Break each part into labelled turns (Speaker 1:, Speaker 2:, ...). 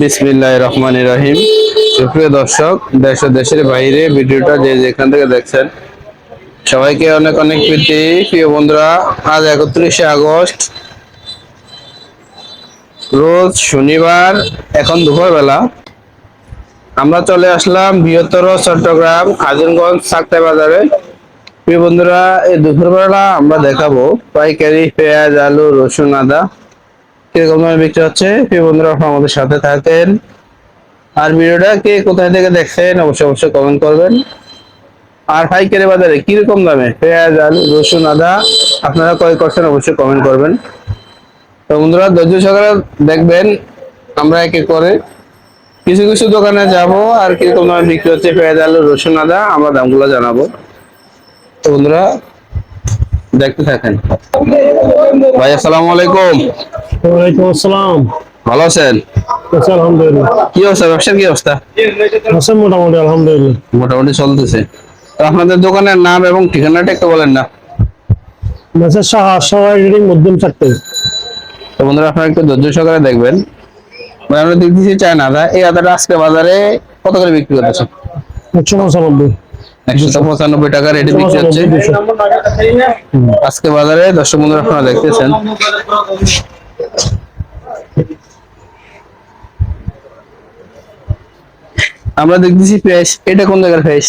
Speaker 1: বিসমিল্লাহ রহমান রহিম। সুপ্রিয় দর্শক, দেশ দেশের বাইরে ভিডিওটা যে যেখান থেকে দেখছেন, সবাইকে অনেক অনেক প্রীতি। প্রিয় বন্ধুরা, আজ একত্রিশে আগস্ট, রোজ শনিবার, এখন দুপুরবেলা। আমরা চলে আসলাম বৃহত্তর চট্টগ্রাম আজিমগঞ্জ সাকটা বাজারে। প্রিয় বন্ধুরা, এই দুপুরবেলা আমরা দেখাবো পাইকারি, পেঁয়াজ, আলু, রসুন, আদা। কীরকম দামে বিক্রি হচ্ছে? প্রিয় বন্ধুরা আমাদের সাথে থাকেন। আর ভিডিওটা কে কোথায় থেকে দেখছেন, অবশ্যই অবশ্যই কমেন্ট করবেন। আর পাইকারি বাজারে কীরকম দামে পেঁয়াজ, আলু, রসুন, আদা আপনারা ক্রয় করছেন, অবশ্যই কমেন্ট করবেন। তো বন্ধুরা, ধৈর্য সহকারে দেখবেন আমরা এক করে। কিছু কিছু দোকানে যাব আর কীরকম দামে বিক্রি হচ্ছে পেঁয়াজ, আলু, রসুন, আদা, আমরা দামগুলো জানাব। তো বন্ধুরা দেখতে থাকেন। ভাই আসসালামু আলাইকুম।
Speaker 2: ওয়ালাইকুম আসসালাম।
Speaker 1: ভালো আছেন?
Speaker 2: আলহামদুলিল্লাহ।
Speaker 1: কি অবস্থা? ব্যবসার কি অবস্থা?
Speaker 2: আছেন মোটামুটি আলহামদুলিল্লাহ।
Speaker 1: মোটামুটি চলতেছে। তো আপনাদের দোকানের নাম এবং ঠিকানাটা একটু বলেন না।
Speaker 2: মেসেজ সাহা সবাই রিডিং মধ্যম চারটে।
Speaker 1: তো বন্ধুরা আপনারা একটু ধৈর্য সহকারে দেখবেন। মানে আমরা দেখতেছি চায়না আদা এই আদাটা আজকে বাজারে কত করে বিক্রি করতেছে?
Speaker 2: একশো পঁচানব্বই
Speaker 1: একশো পঁচানব্বই টাকা রেটে বিক্রি হচ্ছে। আজকে বাজারে দর্শক বন্ধুরা আপনারা দেখতেছেন। আমরা দেখতেছি ফেস এটা কোন জায়গার ফেস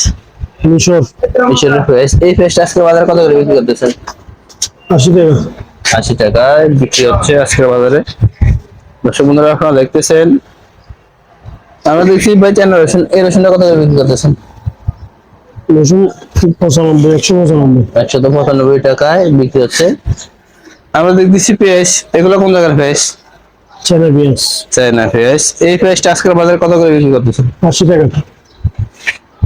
Speaker 2: মিশর।
Speaker 1: মিশরের ফেস এই ফেসটা আজকে বাজারে কত করে বিক্রি করতেছেন?
Speaker 2: আশি টাকা।
Speaker 1: আশি টাকায় বিক্রি হচ্ছে আজকের বাজারে। দর্শক বন্ধুরা আপনারা দেখতেছেন। আমরা দেখছি ভাই চায়না রসুন এই রসুনটা কত করে বিক্রি করতেছেন?
Speaker 2: রসুন পঁচানব্বই একশো পঁচানব্বই।
Speaker 1: একশো পঁচানব্বই টাকায় বিক্রি হচ্ছে। আমরা দেখতেছি পেঁয়াজ। এগুলো কোন জায়গার পেঁয়াজ?
Speaker 2: চায়না পেঁয়াজ।
Speaker 1: চায়না পেঁয়াজ। এই পেঁয়াজটা আজকের বাজারে কত করে বিক্রি করতেছেন?
Speaker 2: আশি টাকা।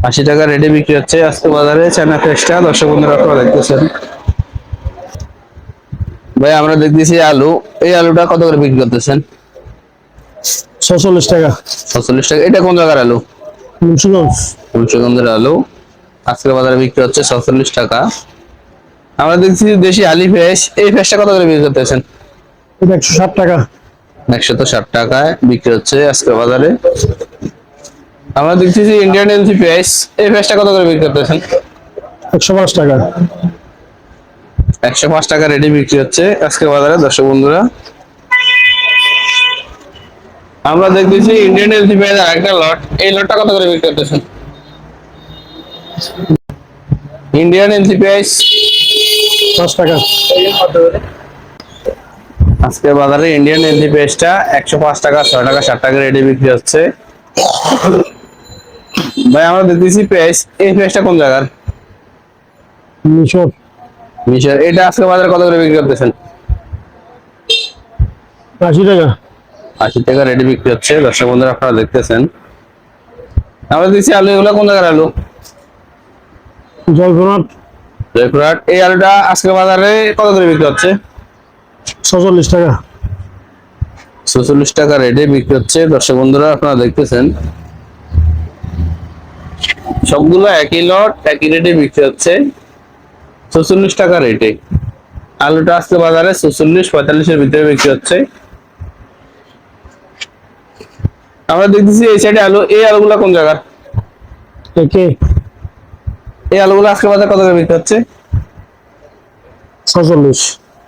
Speaker 1: আশি টাকা রেডি বিক্রি হচ্ছে আজকে বাজারে চায়না পেঁয়াজটা। দর্শক বন্ধুরা আপনারা দেখতেছেন। ভাই আমরা দেখতেছি আলু। এই আলুটা কত করে বিক্রি করতেছেন?
Speaker 2: ছচল্লিশ টাকা।
Speaker 1: ছচল্লিশ টাকা। এটা কোন জায়গার আলু?
Speaker 2: মুন্সিগঞ্জ।
Speaker 1: মুন্সিগঞ্জের আলু। আজকের বাজারে বিক্রি হচ্ছে ছচল্লিশ টাকা। আমরা দেখছি দেশি আলি ফ্রেশ এই ফ্রেশটা কত করে বিক্রি করতেছেন?
Speaker 2: একশো ষাট টাকা।
Speaker 1: একশো তো ষাট টাকায় বিক্রি হচ্ছে আজকের বাজারে। আমরা দেখছি যে ইন্ডিয়ান এলসি পেঁয়াজ এই পেঁয়াজটা কত করে বিক্রি করতেছেন?
Speaker 2: একশো পাঁচ টাকা।
Speaker 1: একশো পাঁচ টাকা রেডি বিক্রি হচ্ছে আজকের বাজারে দর্শক বন্ধুরা। আমরা দেখতেছি ইন্ডিয়ান এলসি পেঁয়াজ একটা লট এই লটটা কত করে বিক্রি করতেছেন? ইন্ডিয়ান এলসি পেঁয়াজ
Speaker 2: পাঁচ টাকা।
Speaker 1: আজকে বাজারে ইন্ডিয়ান এলজি পেস্টটা একশো পাঁচ টাকা ছয় টাকা ষাট টাকা রেডি বিক্রি হচ্ছে। ভাই আমরা দেখতেছি পেস্ট এই পেস্টটা কোন জায়গার?
Speaker 2: মিশর।
Speaker 1: মিশর। এটা আজকে বাজারে কত করে বিক্রি করতেছেন?
Speaker 2: আশি টাকা।
Speaker 1: আশি টাকা রেডি বিক্রি হচ্ছে। দর্শক বন্ধুরা আপনারা দেখতেছেন। আমরা দেখছি আলু এগুলো কোন জায়গার আলু?
Speaker 2: জয়পুরহাট।
Speaker 1: জয়পুরহাট। এই আলুটা আজকে বাজারে কত করে বিক্রি হচ্ছে?
Speaker 2: ছচল্লিশ টাকা।
Speaker 1: ছচল্লিশ টাকা রেডি বিক্রি হচ্ছে। দর্শক বন্ধুরা আপনারা দেখতেছেন। সবগুলো একই লট একই রেটে বিক্রি হচ্ছে। ছচল্লিশ টাকা রেটে আলুটা আজকে বাজারে ছচল্লিশ পঁয়তাল্লিশের ভিতরে বিক্রি হচ্ছে। আমরা দেখতেছি এই সাইডে আলু। এই আলুগুলা কোন জায়গার? এই আলুগুলো আজকে বাজারে কত করে বিক্রি হচ্ছে?
Speaker 2: ছচল্লিশ।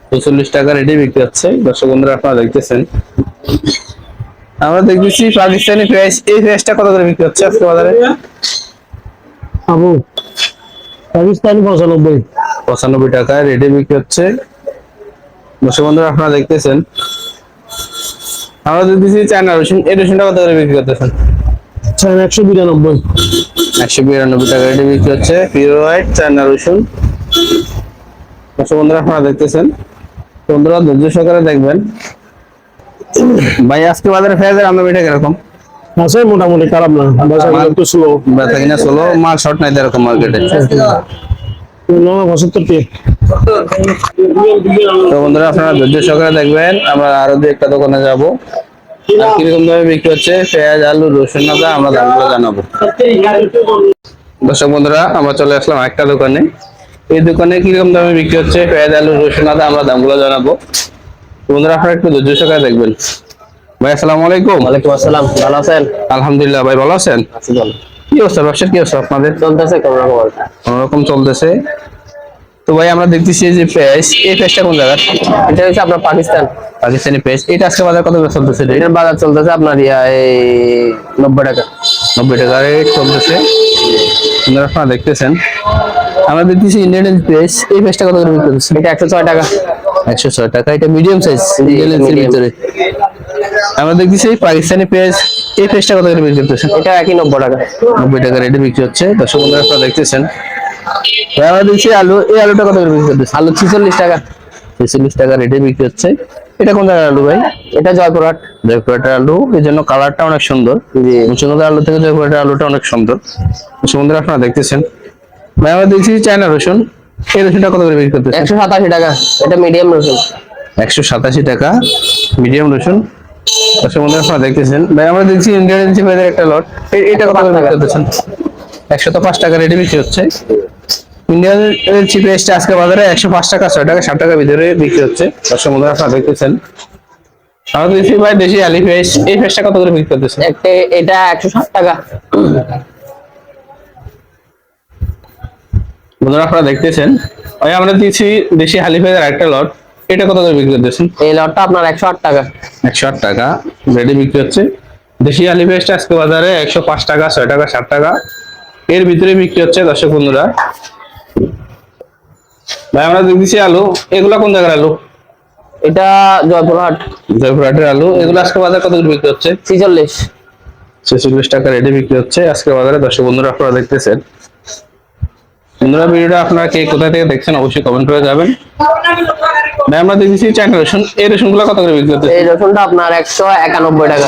Speaker 1: ছচল্লিশ টাকা রেডি বিক্রি হচ্ছে। দর্শক বন্ধুরা আপনারা দেখতেছেন। আমরা দেখতেছি পাকিস্তানি পেঁয়াজ এই পেঁয়াজটা কত করে বিক্রি হচ্ছে আজকে বাজারে?
Speaker 2: আবু পাকিস্তানি পঁচানব্বই।
Speaker 1: পঁচানব্বই টাকায় রেডি বিক্রি হচ্ছে। দর্শক বন্ধুরা আপনারা দেখতেছেন। আমরা দেখতেছি চায়না রসুন এই রসুনটা কত করে বিক্রি করতেছেন?
Speaker 2: চায়না একশো বিরানব্বই।
Speaker 1: একশো বিরানব্বই টাকা রেডি বিক্রি হচ্ছে। পিওর হোয়াইট চায়না রসুন। বন্ধুরা আপনারা দেখতেছেন। বন্ধুরা ধৈর্য সহকারে দেখবেন। ভাই আজকে বাজারে পেঁয়াজের আমরা মিঠে কীরকম?
Speaker 2: আছে মোটামুটি খারাপ না। একটু স্লো
Speaker 1: ব্যথা কিনা চলো মাল শর্ট নাই এরকম মার্কেটে তো বন্ধুরা আপনারা ধৈর্য সহকারে দেখবেন। আমরা আরও দু একটা দোকানে যাব। আর কীরকম ভাবে বিক্রি হচ্ছে? পেঁয়াজ আলু রসুন আদা আমরা দামগুলো জানাব। দর্শক বন্ধুরা আমরা চলে আসলাম একটা দোকানে। এই দোকানে কীরকম দামে বিক্রি হচ্ছে? পেঁয়াজ আলু রসুন আদা আমরা দামগুলো জানাব। বন্ধুরা আপনারা একটু ধৈর্য সহকারে দেখবেন। ভাই আসসালামু আলাইকুম।
Speaker 3: ওয়ালাইকুম আসসালাম। ভালো আছেন?
Speaker 1: আলহামদুলিল্লাহ ভাই ভালো আছেন? কি অবস্থা? ব্যবসার কি অবস্থা আপনাদের?
Speaker 3: চলতেছে কেমন রকম
Speaker 1: চলতেছে? তো ভাই আমরা দেখতেছি যে পেজ এই পেজটা কোন জায়গার?
Speaker 3: এটা হচ্ছে আপনার পাকিস্তান।
Speaker 1: পাকিস্তানি পেজ এটা আজকে বাজার কত করে চলতেছে?
Speaker 3: এটার বাজার চলতেছে আপনার এই নব্বই টাকা।
Speaker 1: নব্বই টাকা রেট চলতেছে। আপনারা আপনারা দেখতেছেন। আমরা দেখতেছি ইন্ডিয়ান পেজ এই পেজটা কত করে বিক্রি করতেছে
Speaker 3: এটা একশো ছয় টাকা।
Speaker 1: একশো ছয় টাকা। এটা মিডিয়াম সাইজ
Speaker 3: medium।
Speaker 1: ভিতরে। আমরা দেখতেছি পাকিস্তানি পেজ এই পেজটা কত করে বিক্রি করতেছে
Speaker 3: এটা একই নব্বই টাকা।
Speaker 1: নব্বই টাকা রেটে বিক্রি হচ্ছে। দর্শক বন্ধুরা আপনারা দেখতেছেন। আমরা আলু এই আলুটা কত করে বিক্রি করতেছে?
Speaker 3: আলু ছিচল্লিশ টাকা।
Speaker 1: ছেচল্লিশ টাকা রেটে বিক্রি হচ্ছে। এটা কোন জায়গার আলু ভাই?
Speaker 3: এটা জয়পুরহাট।
Speaker 1: জয়পুরহাটের আলু। এই জন্য কালারটা অনেক সুন্দর। মুন্সিগঞ্জের আলু থেকে জয়পুরহাটের আলুটা অনেক সুন্দর। সুন্দর আপনারা দেখতেছেন। ভাই আমরা দেখছি চায়না রসুন। এই রসুনটা কত করে বিক্রি করতেছে
Speaker 3: একশো সাতাশি টাকা। এটা মিডিয়াম রসুন।
Speaker 1: একশো সাতাশি টাকা। মিডিয়াম রসুন। দর্শক আপনারা দেখতেছেন। ভাই আমরা দেখছি ইন্ডিয়ান একটা লট এটা কত করে বিক্রি করতেছেন? একশো তো পাঁচ টাকা রেটে বিক্রি হচ্ছে। ইন্ডিয়ান চিপে এসছে আজকে বাজারে একশো পাঁচ টাকা ছয় টাকা ষাট টাকা ভিতরে বিক্রি হচ্ছে। দর্শক বন্ধুরা আপনারা দেখতেছেন। আমরা দেখছি ভাই দেশি আলি ফেস এই ফেসটা কত করে বিক্রি করতেছে?
Speaker 3: এটা একশো ষাট টাকা।
Speaker 1: বন্ধুরা আপনারা দেখতেছেন। ভাই আমরা দিচ্ছি দেশি হালি ফেসের একটা লট এটা কত করে বিক্রি করতেছেন?
Speaker 3: এই লটটা আপনার একশো আট টাকা।
Speaker 1: একশো আট টাকা রেডি বিক্রি হচ্ছে। দেশি আলি পেস্ট আজকে বাজারে একশো পাঁচ টাকা ছয় টাকা ষাট টাকা। এর ভিতরে বিক্রি হচ্ছে দর্শক বন্ধুরা ভাই আমরা দেখতেছি আলু এগুলা কোন জায়গার আলু?
Speaker 3: এটা জয়পুরহাট।
Speaker 1: জয়পুরহাটের আলু। এগুলো আজকে বাজারে কত করে বিক্রি হচ্ছে?
Speaker 3: ছিচল্লিশ।
Speaker 1: ছেচল্লিশ টাকা রেডি বিক্রি হচ্ছে আজকে বাজারে। দর্শক বন্ধুরা আপনারা দেখতেছেন। বন্ধুরা ভিডিওটা আপনারা কে কোথা থেকে দেখছেন অবশ্যই কমেন্ট করে যাবেন। ভাই আমরা দেখতেছি চায়না রসুন এই রসুনগুলা কত করে বিক্রি হচ্ছে?
Speaker 3: এই রসুনটা আপনার একশো একানব্বই টাকা।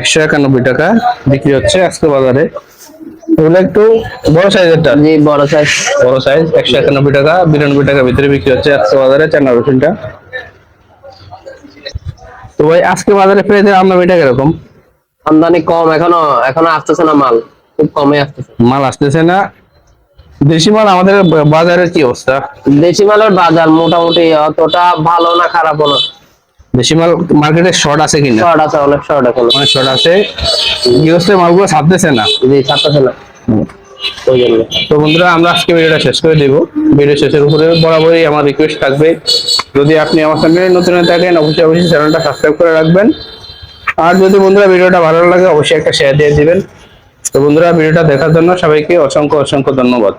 Speaker 1: একশো একানব্বই টাকা বিক্রি হচ্ছে আজকে বাজারে। এগুলো একটু বড় সাইজেরটা
Speaker 3: জি বড় সাইজ
Speaker 1: বড় সাইজ একশো একানব্বই টাকা বিরানব্বই টাকার ভিতরে বিক্রি হচ্ছে আজকে বাজারে চায়না রসুনটা। তো ভাই আজকে বাজারে পেঁয়াজের আমদানিটা কীরকম?
Speaker 3: আমদানি কম এখনও এখনও আসতেছে না মাল। খুব কমে আসতেছে।
Speaker 1: মাল আসতেছে না। দেশি মাল আমাদের বাজারের কি অবস্থা?
Speaker 3: দেশি মালের বাজার মোটামুটি অতটা ভালো না খারাপও না।
Speaker 1: দেশি মাল মার্কেটে শর্ট আছে কিনা?
Speaker 3: শর্ট আছে অনেক শর্ট এখনও
Speaker 1: অনেক শর্ট আছে। গৃহস্থের মালগুলো ছাড়তেছে না?
Speaker 3: জি ছাড়তেছে না।
Speaker 1: তো বন্ধুরা আমরা আজকে ভিডিওটা শেষ করে দেব। ভিডিও শেষের উপরে বরাবরই আমার রিকোয়েস্ট থাকবে। যদি আপনি আমার চ্যানেলে নতুন থাকেন অবশ্যই অবশ্যই চ্যানেলটা সাবস্ক্রাইব করে রাখবেন। আর যদি বন্ধুরা ভিডিওটা ভালো লাগে অবশ্যই একটা শেয়ার দিয়ে দিবেন। তো বন্ধুরা ভিডিওটা দেখার জন্য সবাইকে অসংখ্য অসংখ্য ধন্যবাদ।